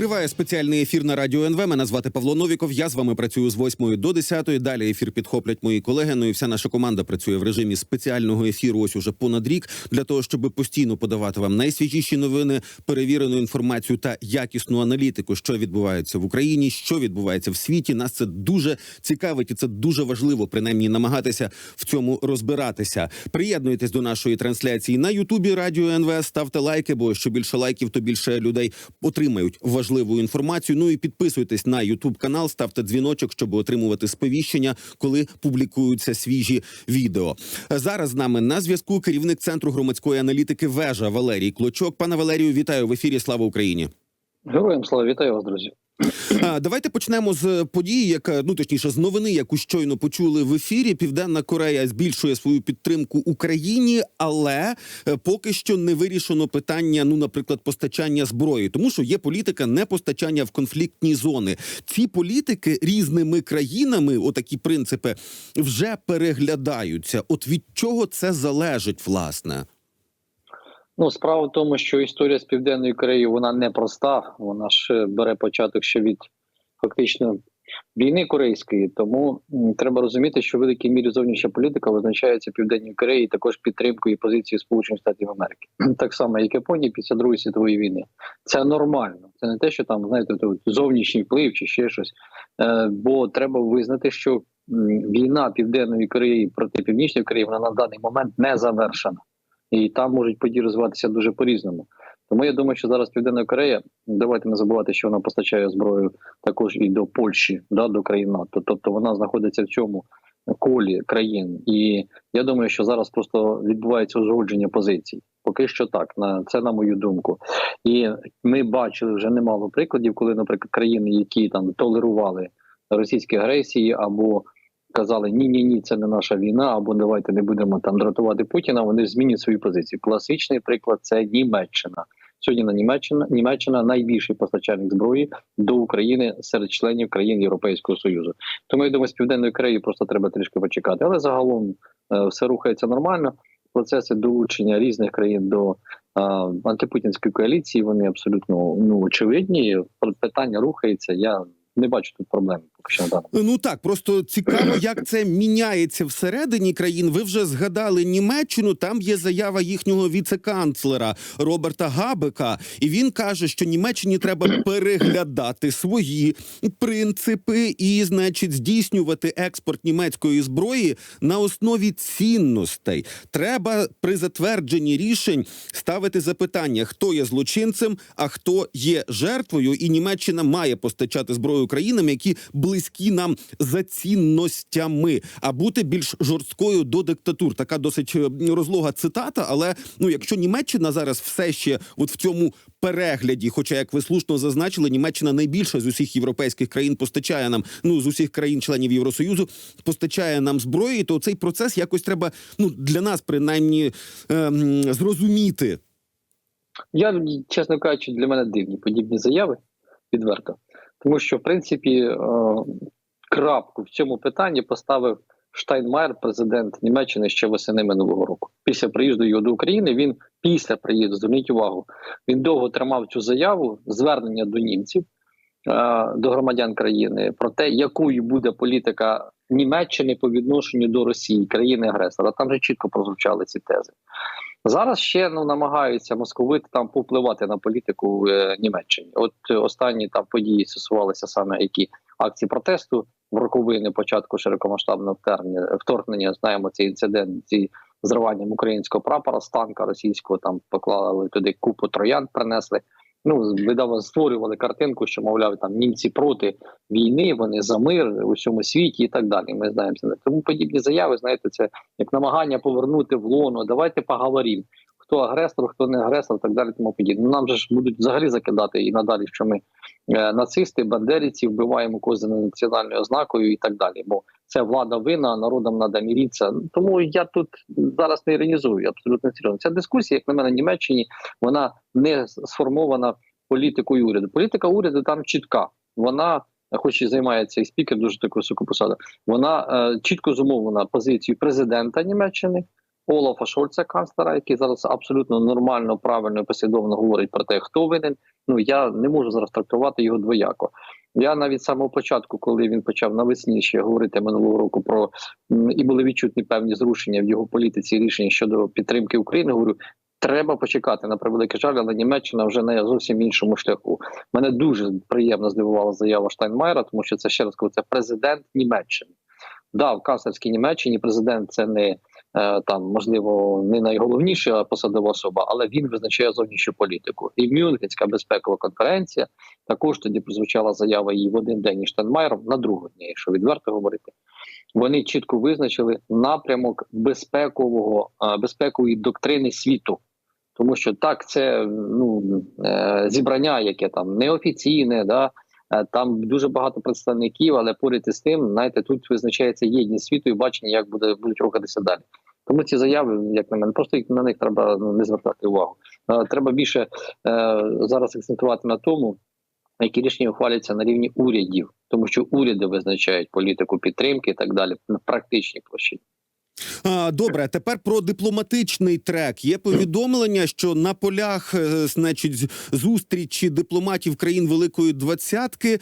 Триває спеціальний ефір на радіо НВ. Мене звати Павло Новіков. Я з вами працюю з 8 до 10. Далі ефір підхоплять мої колеги. Ну і вся наша команда працює в режимі спеціального ефіру. Ось уже понад рік для того, щоб постійно подавати вам найсвіжіші новини, перевірену інформацію та якісну аналітику, що відбувається в Україні, що відбувається в світі. Нас це дуже цікавить, і це дуже важливо, принаймні намагатися в цьому розбиратися. Приєднуйтесь до нашої трансляції на Ютубі Радіо НВ. Ставте лайки, бо що більше лайків, то більше людей отримають важливу інформацію. Ну і підписуйтесь на Ютуб канал, ставте дзвіночок, щоб отримувати сповіщення, коли публікуються свіжі відео. Зараз з нами на зв'язку керівник центру громадської аналітики Вежа Валерій Клочок. Пане Валерію, вітаю в ефірі. Слава Україні. Героям слава вітаю вас, друзі. Давайте почнемо з події, яка ну точніше з новини, яку щойно почули в ефірі. Південна Корея збільшує свою підтримку Україні, але е, поки що не вирішено питання, ну, наприклад, постачання зброї, тому що є політика непостачання в конфліктні зони. Ці політики різними країнами, отакі принципи, вже переглядаються. От від чого це залежить, власне? Ну, справа в тому, що історія з Південною Кореєю вона непроста. Вона ж бере початок ще від фактично війни корейської. Тому треба розуміти, що в великій мірі зовнішня політика визначається Південній Кореї також підтримкою і позицією Сполучених Штатів Америки, так само як Японії після Другої світової війни. Це нормально. Це не те, що там знаєте, зовнішній вплив чи ще щось. Е, бо треба визнати, що війна Південної Кореї проти Північної Кореї вона на даний момент не завершена. І там можуть події розвиватися дуже по-різному. Тому я думаю, що зараз Південна Корея, давайте не забувати, що вона постачає зброю також і до Польщі, да, до країн НАТО. Тобто вона знаходиться в цьому колі країн. І я думаю, що зараз просто відбувається узгодження позицій. Поки що так, на це на мою думку. І ми бачили вже немало прикладів, коли, наприклад, країни, які там толерували російські агресії або казали ні, ні, ні, це не наша війна, або давайте не будемо там дратувати Путіна. Вони змінюють свою позицію. Класичний приклад це Німеччина. Сьогодні на Німеччина Німеччина найбільший постачальник зброї до України серед членів країн Європейського союзу. Тому я думаю, з південної Кореї просто треба трішки почекати. Але загалом е, все рухається нормально. Процеси долучення різних країн до е, антипутінської коаліції вони абсолютно ну очевидні. Питання рухається. Я не бачу тут проблем. Поки що даному. Ну так, просто цікаво, як це міняється всередині країн. Ви вже згадали Німеччину. Там є заява їхнього віце-канцлера Роберта Габека, і він каже, що Німеччині треба переглядати свої принципи і, значить, здійснювати експорт німецької зброї на основі цінностей. Треба при затвердженні рішень ставити запитання, хто є злочинцем, а хто є жертвою. І Німеччина має постачати зброю країнам, які близькі нам за цінностями, а бути більш жорсткою до диктатур. Така досить е, розлога цитата. Але ну, якщо Німеччина зараз все ще от в цьому перегляді, хоча як ви слушно зазначили, Німеччина найбільше з усіх європейських країн постачає нам, ну з усіх країн-членів Євросоюзу, постачає нам зброї, то цей процес якось треба ну для нас принаймні ем, зрозуміти. Я, чесно кажучи, для мене дивні подібні заяви відверто. Тому що, в принципі, е, крапку в цьому питанні поставив Штайнмаєр, президент Німеччини ще восени минулого року. Після приїзду його до України він після приїзду, зверніть увагу, він довго тримав цю заяву, звернення до німців, е, до громадян країни про те, якою буде політика Німеччини по відношенню до Росії, країни-агресора. Там вже чітко прозвучали ці тези. Зараз ще ну намагаються московити там повпливати на політику е, Німеччині. От е, останні там події стосувалися саме які акції протесту в роковини початку широкомасштабного вторгнення. Вторгнення знаємо цей інцидент зі зриванням українського прапора з танка російського. Там поклали туди купу троян, принесли. Ну видав, створювали картинку, що мовляв там німці проти війни, вони за мир у всьому світі і так далі. Ми знаємо це. Тому подібні заяви, знаєте, це як намагання повернути в лоно. Давайте поговоримо. Хто агресор, хто не агресор, так далі. Тому подібне. Ну, Нам же ж будуть взагалі закидати і надалі, що ми е, нацисти, бандерівці, вбиваємо кози національною ознакою і так далі. Бо це влада вина, народам треба міритися. Тому я тут зараз не іронізую, абсолютно серйозно. Ця дискусія, як на мене, в Німеччині, вона не сформована політикою уряду. Політика уряду там чітка. Вона, хоч і займає цей спікер, дуже таку високу посаду, вона е, чітко зумовлена позицією президента Німеччини. Олафа Шольца, канцлера, який зараз абсолютно нормально, правильно і послідовно говорить про те, хто винен. Ну я не можу зараз трактувати його двояко. Я навіть з самого початку, коли він почав навесні ще говорити минулого року про і були відчутні певні зрушення в його політиці рішення щодо підтримки України. Говорю, треба почекати на превеликий жаль, але Німеччина вже на зовсім іншому шляху. Мене дуже приємно здивувала заява Штайнмайера, тому що це ще раз кажу, це президент Німеччини. Да, в канцлерській Німеччині президент це не там, можливо, не найголовніша посадова особа, але він визначає зовнішню політику. І Мюнхенська безпекова конференція також тоді прозвучала заява її в один день із Штайнмайером на другий день, якщо відверто говорити. Вони чітко визначили напрямок безпекового е, безпекової доктрини світу. Тому що так, це ну е, зібрання, яке там неофіційне, да е, там дуже багато представників, але поряд із тим, знаєте, тут визначається єдність світу і бачення, як буде будуть рухатися далі. Тому ці заяви, як на мене, просто на них треба ну, не звертати увагу. Е, Треба більше е, зараз акцентувати на тому, які рішення ухваляться на рівні урядів, тому що уряди визначають політику підтримки і так далі на практичній площині. Добре, тепер про дипломатичний трек. Є повідомлення, що на полях, е, значить, зустрічі дипломатів країн Великої Двадцятки е,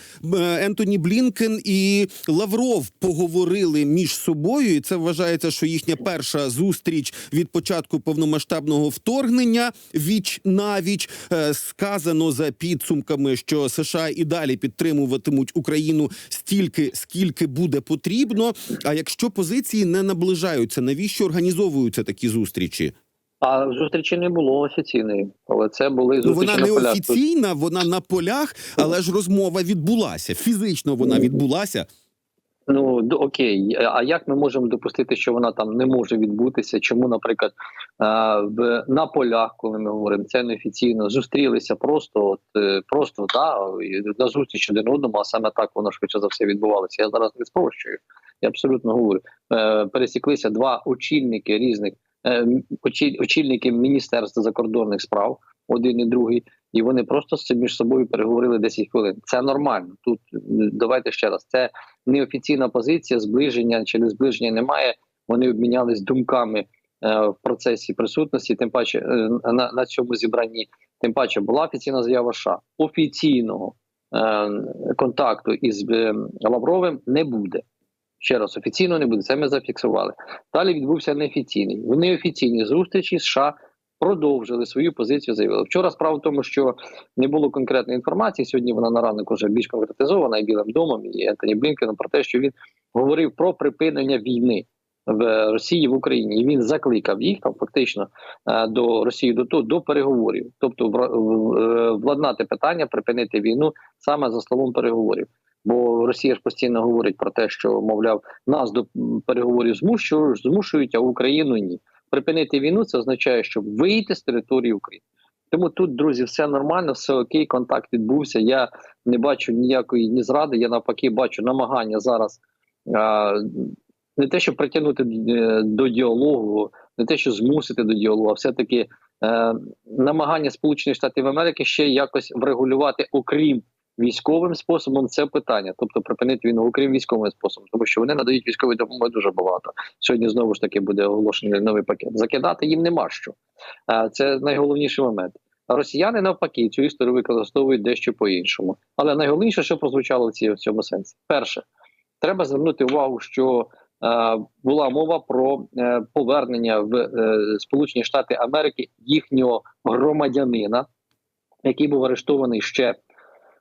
Ентоні Блінкен і Лавров поговорили між собою, і це вважається, що їхня перша зустріч від початку повномасштабного вторгнення віч на віч Е, сказано за підсумками, що США і далі підтримуватимуть Україну стільки, скільки буде потрібно. А якщо позиції не наближаються, навіщо організовуються такі зустрічі? А зустрічі не було офіційної, але це були Ну зустрічі вона не на полях. офіційна, вона на полях, але ж розмова відбулася. Фізично вона відбулася. Ну окей, а як ми можемо допустити, що вона там не може відбутися? Чому, наприклад, в на полях, коли ми говоримо, це неофіційно зустрілися просто, от е, просто да на зустріч один одному, а саме так воно швидше за все відбувалося. Я зараз не спрощую. Я абсолютно говорю. Е, Пересіклися два очільники різних е, очільники міністерства закордонних справ, один і другий. І вони просто між собою переговорили 10 хвилин. Це нормально. Тут давайте ще раз. Це неофіційна позиція, зближення чи не зближення немає. Вони обмінялись думками е, в процесі присутності. Тим паче е, на, на цьому зібранні, тим паче була офіційна заява США. Офіційного е, контакту із Лавровим не буде. Ще раз офіційно не буде. Це ми зафіксували. Далі відбувся неофіційний. В неофіційній зустрічі США продовжили свою позицію. Заявили вчора. Справа в тому, що не було конкретної інформації. Сьогодні вона на ранок вже більш конкретизована і Білим домом і Ентоні Блінкеном про те, що він говорив про припинення війни в Росії в Україні. І він закликав їх там фактично е, до Росії до того до переговорів, тобто владнати питання, припинити війну саме за словом переговорів. Бо Росія ж постійно говорить про те, що мовляв нас до переговорів змушують, змушують, а Україну ні. Припинити війну це означає, що вийти з території України. Тому тут, друзі, все нормально, все окей, контакт відбувся. Я не бачу ніякої ні зради. Я навпаки бачу намагання зараз а, не те, щоб притягнути е, до діалогу, не те, що змусити до діалогу, а все-таки е, намагання Сполучених Штатів Америки ще якось врегулювати, окрім військовим способом, це питання, тобто припинити війну, окрім військовим способом, тому що вони надають військові допомоги дуже багато. Сьогодні знову ж таки буде оголошений новий пакет. Закидати їм нема що. Це найголовніший момент. Росіяни навпаки цю історію використовують дещо по-іншому. Але найголовніше, що прозвучало в цьому сенсі, перше, треба звернути увагу, що е, була мова про е, повернення в е, Сполучені Штати Америки їхнього громадянина, який був арештований ще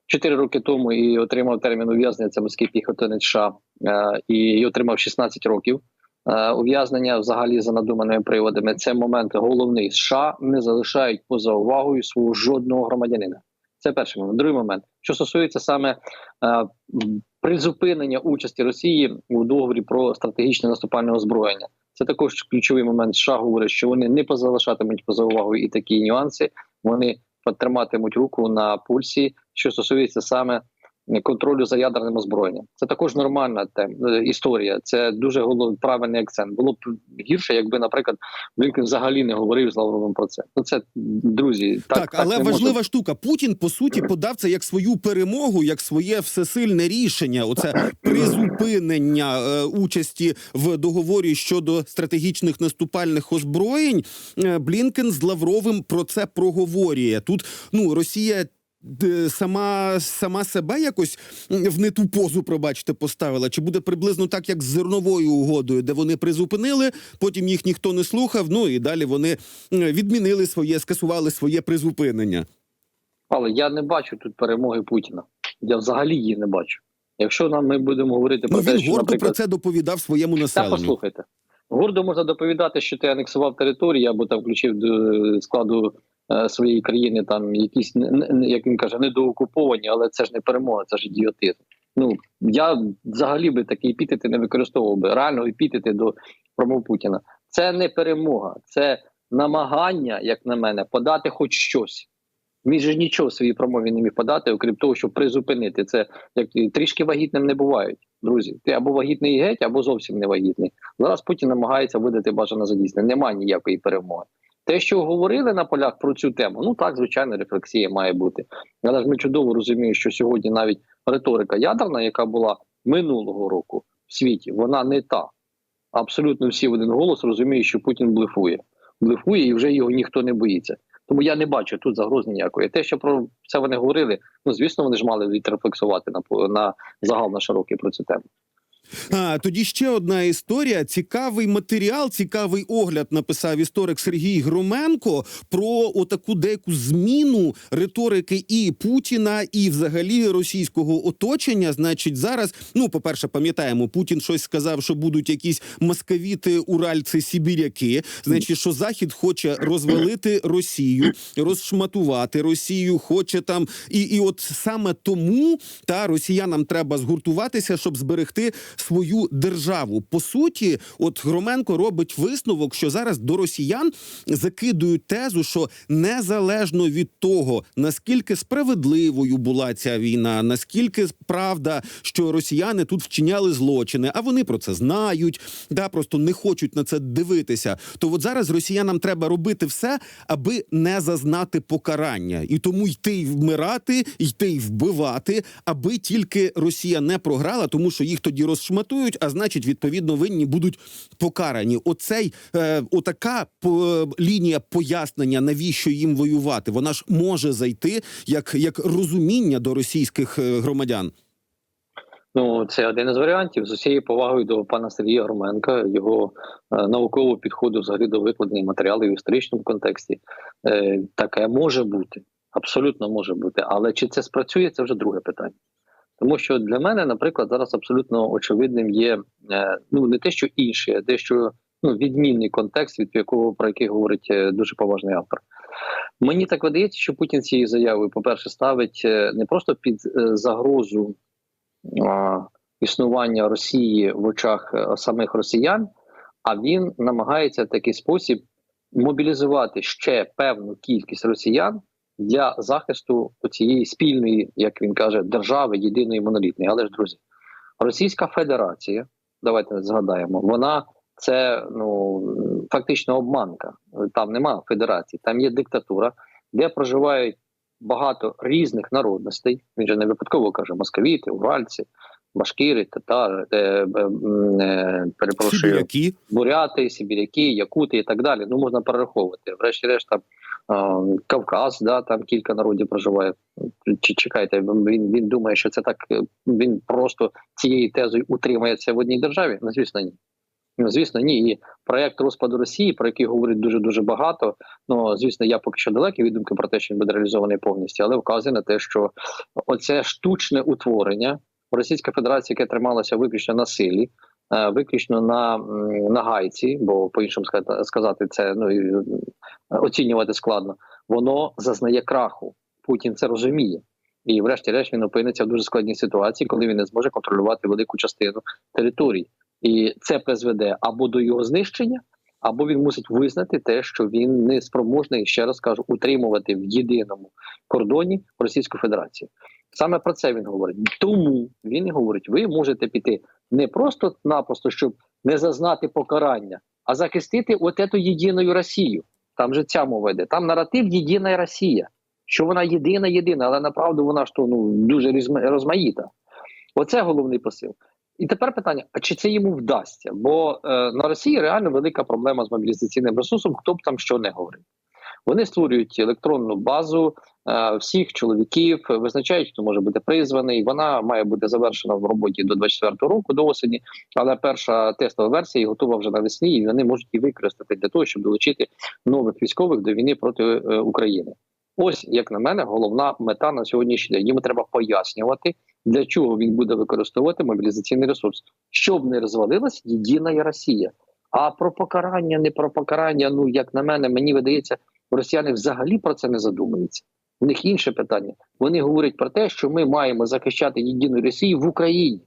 4 роки тому і отримав термін ув'язнення. Це морський піхотинець США е, і, отримав 16 років. Е, ув'язнення взагалі за надуманими приводами. Це момент головний. США не залишають поза увагою свого жодного громадянина. Це перший момент. Другий момент, що стосується саме е, призупинення участі Росії у договорі про стратегічне наступальне озброєння. Це також ключовий момент. США говорить, що вони не позалишатимуть поза увагою і такі нюанси. Вони потриматимуть руку на пульсі, що стосується саме контролю за ядерним озброєнням. Це також нормальна тема е, історія. Це дуже голов, правильний акцент. Було б гірше, якби, наприклад, Блінкен взагалі не говорив з Лавровим про це. Ну це друзі, так, Так, але може важлива штука. Путін по суті подав це як свою перемогу, як своє всесильне рішення. Оце призупинення е, участі в договорі щодо стратегічних наступальних озброєнь. Е, Блінкен з Лавровим про це проговорює. Тут ну Росія. Д- Сама сама себе якось в не ту позу, пробачте, поставила. Чи буде приблизно так, як з зерновою угодою, де вони призупинили, потім їх ніхто не слухав. Ну і далі вони відмінили своє, скасували своє призупинення. Але я не бачу тут перемоги Путіна. Я взагалі її не бачу. Якщо нам ми будемо говорити про Ну те, він що гордо наприклад, про це доповідав своєму Та населенню. послухайте. Гордо можна доповідати, що ти анексував територію або там включив до складу е, своєї країни там якісь як він каже, недоокуповані, але це ж не перемога, це ж ідіотизм. Ну я взагалі би такі епітети не використовував би. Реально епітети до промов Путіна. Це не перемога, це намагання, як на мене, подати хоч щось. Він же нічого в своїй промові не міг подати, окрім того, щоб призупинити це. Як трішки вагітним не бувають, друзі. Ти або вагітний геть, або зовсім не вагітний. Зараз Путін намагається видати бажане за дійсне. Немає ніякої перемоги. Те, що говорили на полях про цю тему, ну так, звичайно, рефлексія має бути. Але ж ми чудово розуміємо, що сьогодні навіть риторика ядерна, яка була минулого року в світі, вона не та. Абсолютно всі в один голос розуміють, що Путін блефує. Блефує і вже його ніхто не боїться. Тому я не бачу тут загроз ніякої. Те, що про це вони говорили, ну звісно, вони ж мали відрефлексувати на на загал на широкий про цю тему. А тоді ще одна історія. Цікавий матеріал, цікавий огляд написав історик Сергій Громенко про отаку деяку зміну риторики і Путіна, і взагалі російського оточення. Значить, зараз, ну, по-перше, пам'ятаємо, Путін щось сказав, що будуть якісь москавіти, уральці, сибіряки. Значить, що Захід хоче розвалити Росію, розшматувати Росію, хоче там, і, і от саме тому та росіянам треба згуртуватися, щоб зберегти свою державу. По суті, от Громенко робить висновок, що зараз до росіян закидують тезу, що незалежно від того, наскільки справедливою була ця війна, наскільки правда, що росіяни тут вчиняли злочини, а вони про це знають, да просто не хочуть на це дивитися. То от зараз росіянам треба робити все, аби не зазнати покарання, і тому йти й вмирати, йти й вбивати, аби тільки Росія не програла, тому що їх тоді розшматують, а значить, відповідно, винні будуть покарані. Оцей е, отака по, лінія пояснення, навіщо їм воювати, вона ж може зайти як, як розуміння до російських е, громадян. Ну, це один із варіантів з усією повагою до пана Сергія Громенка, його е, наукового підходу взагалі до викладення матеріалів в історичному контексті. Е, таке може бути, абсолютно може бути. Але чи це спрацює, це вже друге питання. Тому що для мене, наприклад, зараз абсолютно очевидним є е, ну не те, що інший, а дещо ну, відмінний контекст, від якого про який говорить е, дуже поважний автор. Мені так видається, що Путін цією заявою, по-перше, ставить е, не просто під загрозу а, існування Росії в очах самих росіян, а він намагається в такий спосіб мобілізувати ще певну кількість росіян для захисту цієї спільної, як він каже, держави єдиної монолітної. Але ж друзі, Російська Федерація, давайте згадаємо, вона це ну фактично обманка. Там нема федерації, там є диктатура, де проживають багато різних народностей. Він же не випадково каже московіти, уральці, башкири, татари, е, е, перепрошую, буряти, сибіряки, якути і так далі. Ну можна перераховувати. Врешті-решт там Кавказ, да, там кілька народів проживає. Чекайте, він, він думає, що це так. Він просто цією тезою утримається в одній державі? Ну, звісно, ні. Ну, звісно, ні. І проект розпаду Росії, про який говорить дуже дуже багато. Ну звісно, я поки що далекий від думки про те, що він буде реалізований повністю, але вказує на те, що оце штучне утворення Російська Федерація, яке трималося виключно на силі, виключно на, на гайці, бо по іншому сказати, це ну оцінювати складно. Воно зазнає краху. Путін це розуміє. І, врешті-решт, він опиниться в дуже складній ситуації, коли він не зможе контролювати велику частину територій. І це призведе або до його знищення, або він мусить визнати те, що він не спроможний, ще раз кажу, утримувати в єдиному кордоні Російську Федерацію. Саме про це він говорить. Тому він і говорить: ви можете піти не просто-напросто, щоб не зазнати покарання, а захистити от ету єдиною Росію. Там же ця мова йде. Там наратив єдина Росія, що вона єдина, єдина, але направду вона ж то ну дуже розмаїта. Оце головний посил. І тепер питання: а чи це йому вдасться? Бо е, на Росії реально велика проблема з мобілізаційним ресурсом, хто б там що не говорив. Вони створюють електронну базу всіх чоловіків, визначають, хто може бути призваний. Вона має бути завершена в роботі до 24 року, до осені. Але перша тестова версія готова вже навесні, і вони можуть її використати для того, щоб долучити нових військових до війни проти е, України. Ось, як на мене, головна мета на сьогоднішній день. Йому треба пояснювати, для чого він буде використовувати мобілізаційний ресурс, щоб не розвалилась єдина Росія. А про покарання, не про покарання. Ну як на мене, мені видається, росіяни взагалі про це не задумуються. У них інше питання. Вони говорять про те, що ми маємо захищати єдину Росію в Україні.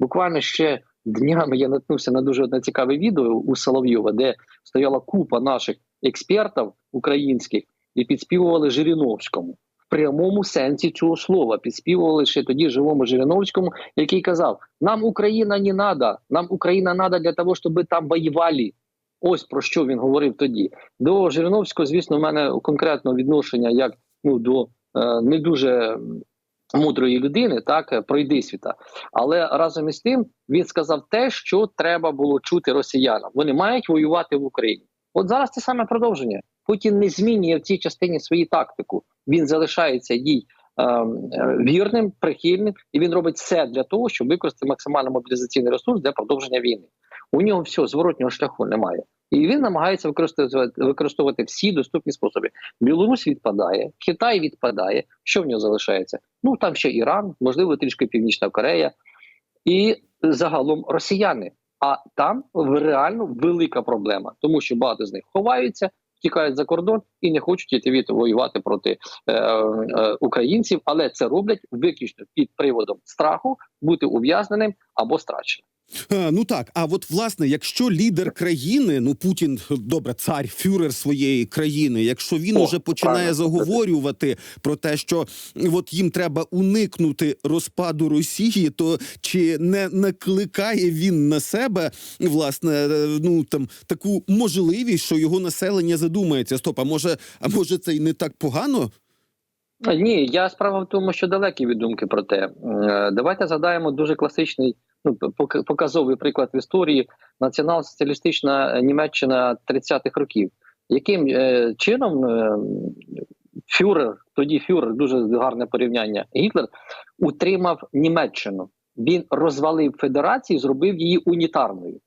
Буквально ще днями я наткнувся на дуже одне цікаве відео у Соловйова, де стояла купа наших експертів українських і підспівували Жириновському в прямому сенсі цього слова. Підспівували ще тоді живому Жириновському, який казав: Нам Україна не надо, нам Україна надо для того, щоб там воювали. Ось про що він говорив тоді. До Жириновського, звісно, в мене конкретно відношення як ну до е, не дуже мудрої людини, так е, пройди світа. Але разом із тим він сказав те, що треба було чути росіянам. Вони мають воювати в Україні. От зараз це саме продовження. Путін не змінює в цій частині свою тактику. Він залишається їй е, вірним, прихильним, і він робить все для того, щоб використати максимально мобілізаційний ресурс для продовження війни. У нього все зворотнього шляху немає. І він намагається використовувати використовувати всі доступні способи. Білорусь відпадає, Китай відпадає. Що в нього залишається? Ну там ще Іран, можливо, трішки Північна Корея і загалом росіяни. А там реально велика проблема, тому що багато з них ховаються, тікають за кордон і не хочуть йти воювати проти е, е, українців, але це роблять виключно під приводом страху бути ув'язненим або страченим. Ну так, а от власне, якщо лідер країни, ну Путін добре, цар, фюрер своєї країни, якщо він О, уже починає правильно. заговорювати про те, що от їм треба уникнути розпаду Росії, то чи не накликає він на себе власне ну там таку можливість, що його населення задумається? Стоп, а може, а може це й не так погано? Ні, я справа в тому, що далекі від думки про те. Е, Давайте згадаємо дуже класичний, ну пок- показовий приклад в історії націонал-соціалістична Німеччина 30-х років. Яким е, чином е, фюрер, тоді фюрер, дуже гарне порівняння, Гітлер утримав Німеччину. Він розвалив федерацію, зробив її унітарною.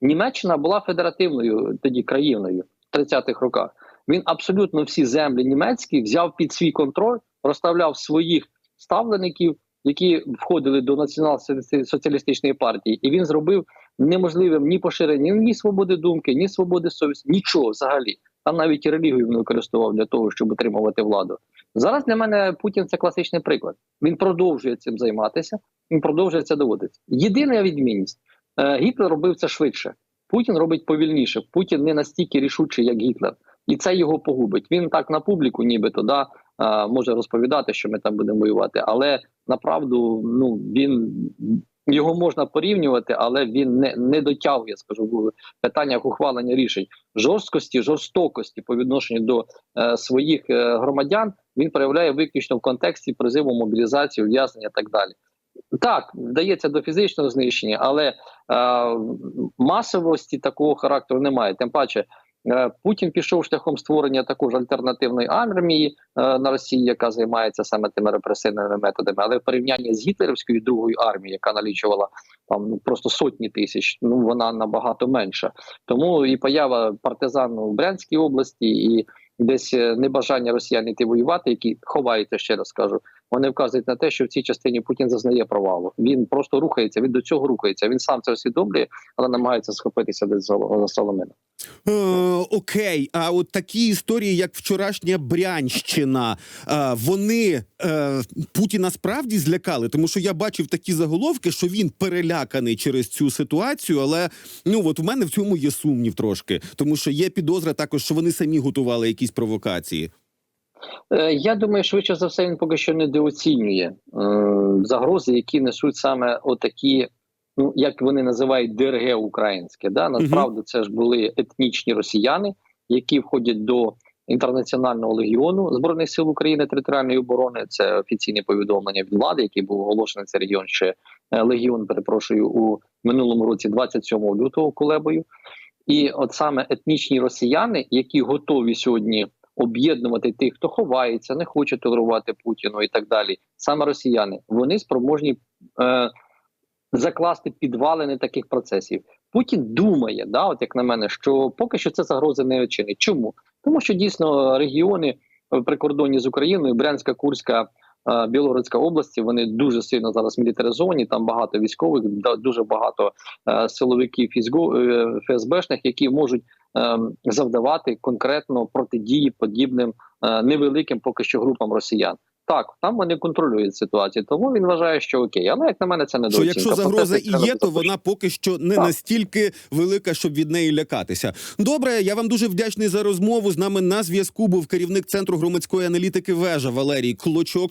Німеччина була федеративною тоді країною в 30-х роках. Він абсолютно всі землі німецькі взяв під свій контроль, розставляв своїх ставлеників, які входили до націонал-соціалістичної партії, і він зробив неможливим ні поширення ні свободи думки, ні свободи совісті, нічого взагалі. Там навіть релігію він використовував для того, щоб утримувати владу. Зараз для мене Путін це класичний приклад. Він продовжує цим займатися, він продовжує це доводити. Єдина відмінність е, Гітлер робив це швидше. Путін робить повільніше. Путін не настільки рішучий, як Гітлер, і це його погубить. Він так на публіку, нібито да може розповідати, що ми там будемо воювати, але направду ну він його можна порівнювати, але він не, не дотягує, скажу в питаннях ухвалення рішень жорсткості, жорстокості по відношенню до е, своїх е, громадян. Він проявляє виключно в контексті призиву мобілізації, ув'язнення так далі. Так, вдається до фізичного знищення, але е, масовості такого характеру немає. Тим паче, е, Путін пішов шляхом створення також альтернативної армії е, на Росії, яка займається саме тими репресивними методами. Але в порівнянні з гітлерівською другою армією, яка налічувала там ну просто сотні тисяч, ну вона набагато менша. Тому і поява партизан у Брянській області, і десь е, небажання росіян йти воювати, які ховаються ще раз кажу. Вони вказують на те, що в цій частині Путін зазнає провалу. Він просто рухається, він до цього рухається. Він сам це усвідомлює, але намагається схопитися десь за соломину. Е, окей, а от такі історії, як вчорашня Брянщина, е, вони е, Путіна справді злякали, тому що я бачив такі заголовки, що він переляканий через цю ситуацію. Але ну от у мене в цьому є сумнів трошки, тому що є підозра також, що вони самі готували якісь провокації. Е, Я думаю, швидше за все, він поки що недооцінює е, загрози, які несуть саме отакі, ну як вони називають ДРГ українське. Да? Насправді це ж були етнічні росіяни, які входять до інтернаціонального легіону збройних сил України територіальної оборони. Це офіційне повідомлення від влади, який був оголошений цей регіон ще е, легіон. Перепрошую у минулому році, 27 лютого, колебою. І от саме етнічні росіяни, які готові сьогодні об'єднувати тих, хто ховається, не хоче толерувати Путіну і так далі. Саме росіяни вони спроможні е, закласти підвалини таких процесів. Путін думає, да, от як на мене, що поки що це загрози не очинить. Чому? Тому що дійсно регіони в прикордонні з Україною, Брянська, Курська, е, Білгородська області, вони дуже сильно зараз мілітаризовані. Там багато військових, дуже багато е, силовиків е, ФСБшних, які можуть завдавати конкретно протидії подібним е, невеликим поки що групам росіян. Так, там вони контролюють ситуацію, тому він вважає, що окей. Але як на мене, це не Що якщо загроза і є, то вона поки що не Так. настільки велика, щоб від неї лякатися. Добре, я вам дуже вдячний за розмову. З нами на зв'язку був керівник центру громадської аналітики вежа Валерій Клочок.